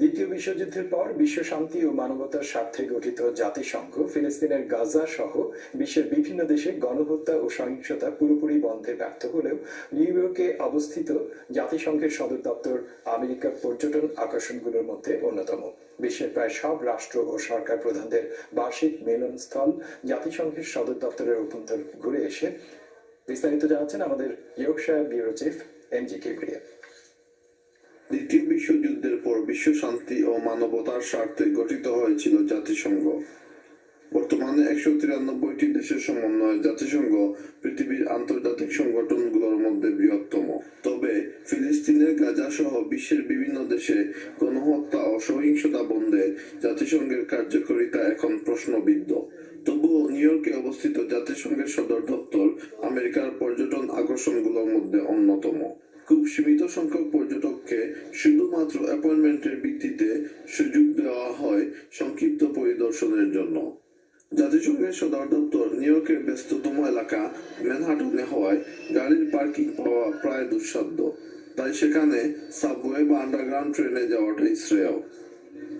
দ্বিতীয় বিশ্বযুদ্ধের পর বিশ্ব শান্তি ও মানবতার স্বার্থে গঠিত জাতিসংঘ, ফিলিস্তিনের গাজা সহ বিশ্বের বিভিন্ন দেশে গণহত্যা ও সহিংসতা পুরোপুরি বন্ধে ব্যর্থ হলেও নিউ ইয়র্কে অবস্থিত জাতিসংঘের সদর দপ্তর আমেরিকার পর্যটন আকর্ষণগুলোর মধ্যে অন্যতম। বিশ্বের প্রায় সব রাষ্ট্র ও সরকার প্রধানদের বার্ষিক মিলনস্থল জাতিসংঘের সদর দপ্তরের অভ্যন্তর ঘুরে এসে বিস্তারিত জানাচ্ছেন আমাদের Yorkshire bureau chief M G Kibria দ্বিতীয় বিশ্বযুদ্ধের পর বিশ্ব শান্তি ও মানবতার স্বার্থে গঠিত হয়েছিল জাতিসংঘ। বর্তমানে একশো তিরানব্বইটি দেশের সমন্বয়ে জাতিসংঘ পৃথিবীর আন্তর্জাতিক সংগঠনগুলোর মধ্যে বৃহত্তম। তবে ফিলিস্তিনের গাজা সহ বিশ্বের বিভিন্ন দেশে গণহত্যা ও সহিংসতা বন্ধে জাতিসংঘের কার্যকারিতা এখন প্রশ্নবিদ্ধ। তবুও নিউ ইয়র্কে অবস্থিত জাতিসংঘের সদর দপ্তর আমেরিকার পর্যটন আকর্ষণগুলোর মধ্যে অন্যতম। খুব সীমিত সংখ্যক পর্যটককে শুধুমাত্র অ্যাপয়েন্টমেন্টের ভিত্তিতে সুযোগ দেওয়া হয় সংক্ষিপ্ত পরিদর্শনের জন্য। জাতিসংঘের সদর দপ্তর নিউ ইয়র্কের ব্যস্ততম এলাকা ম্যানহাটনে হওয়ায় গাড়ির পার্কিং পাওয়া প্রায় দুঃসাধ্য। তাই সেখানে সাবওয়ে বা আন্ডারগ্রাউন্ড ট্রেনে যাওয়াটাই শ্রেয়।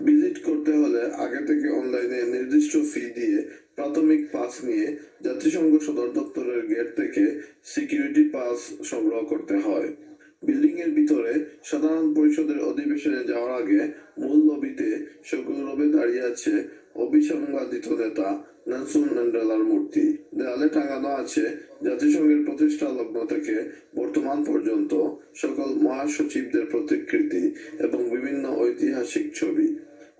ভিজিট করতে হলে আগে থেকে অনলাইনে নির্দিষ্ট ফি দিয়ে প্রাথমিক পাস নিয়ে জাতিসংঘ সদর দপ্তরের গেট থেকে সিকিউরিটি পাস সংগ্রহ করতে হয়। বিল্ডিং এর ভিতরে সাধারণ পরিষদের অধিবেশনে যাওয়ার আগে মূল লবিতে সগৌরবে দাঁড়িয়ে আছে অবিসংবাদিত নেতা নেলসন ম্যান্ডেলার মূর্তি। দেয়ালে টাঙানো আছে জাতিসংঘের প্রতিষ্ঠা লগ্ন থেকে বর্তমান পর্যন্ত সকল মহাসচিবদের প্রতিকৃতি এবং বিভিন্ন ঐতিহাসিক ছবি।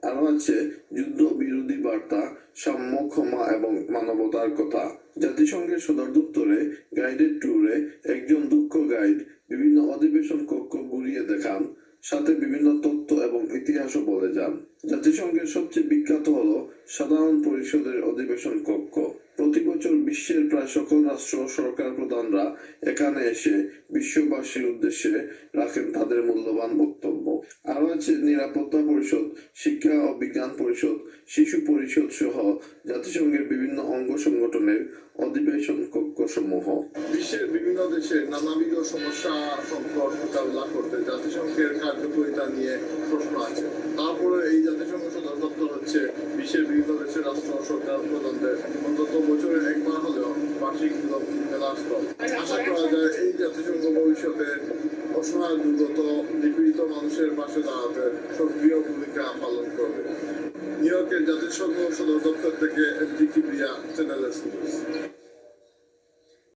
আরও আছে যুদ্ধ বিরোধী বার্তা সাম্য ক্ষমা এবং মানবতার কথা। জাতিসংঘের সদর দপ্তরে গাইডেড ট্যুরে একজন দক্ষ গাইড বিভিন্ন অধিবেশন কক্ষ ঘুরিয়ে দেখান, সাথে বিভিন্ন তথ্য এবং ইতিহাসও বলে যান। জাতিসংঘের সবচেয়ে বিখ্যাত হল সাধারণ পরিষদের অধিবেশন কক্ষ। প্রতি বছর বিশ্বের প্রায় সকল রাষ্ট্র সরকার প্রধানরা এখানে এসে বিশ্ববাসীর উদ্দেশ্যে রাখেন তাদের মূল্যবান বক্তব্য। আরও আছে নিরাপত্তা পরিষদ, শিক্ষা ও বিজ্ঞান পরিষদ, শিশু পরিষদ সহ জাতিসংঘের বিভিন্ন অঙ্গ সংগঠনের অধিবেশন কক্ষ সমূহ বিশ্বের বিভিন্ন দেশে নানাবিধ সমস্যা সংকট মোকাবিলা করতে জাতিসংঘের কার্যকারিতা নিয়ে প্রশ্ন আছে। তারপরে এই জাতিসংঘ সদর দপ্তর হচ্ছে বিশ্বের বিভিন্ন দেশের রাষ্ট্র সরকার প্রধানদের অন্তত বছরে একবার হলেও বার্ষিক স্থল। আশা করা যায় এই জাতিসংঘ ভবিষ্যতে অসহায় দুর্গত নিপীড়িত মানুষের পাশে দাঁড়াতে সক্রিয় ভূমিকা পালন করবে। নিউ ইয়র্কের জাতিসংঘ সদর দপ্তর থেকে এমডি কিবরিয়া চ্যানেল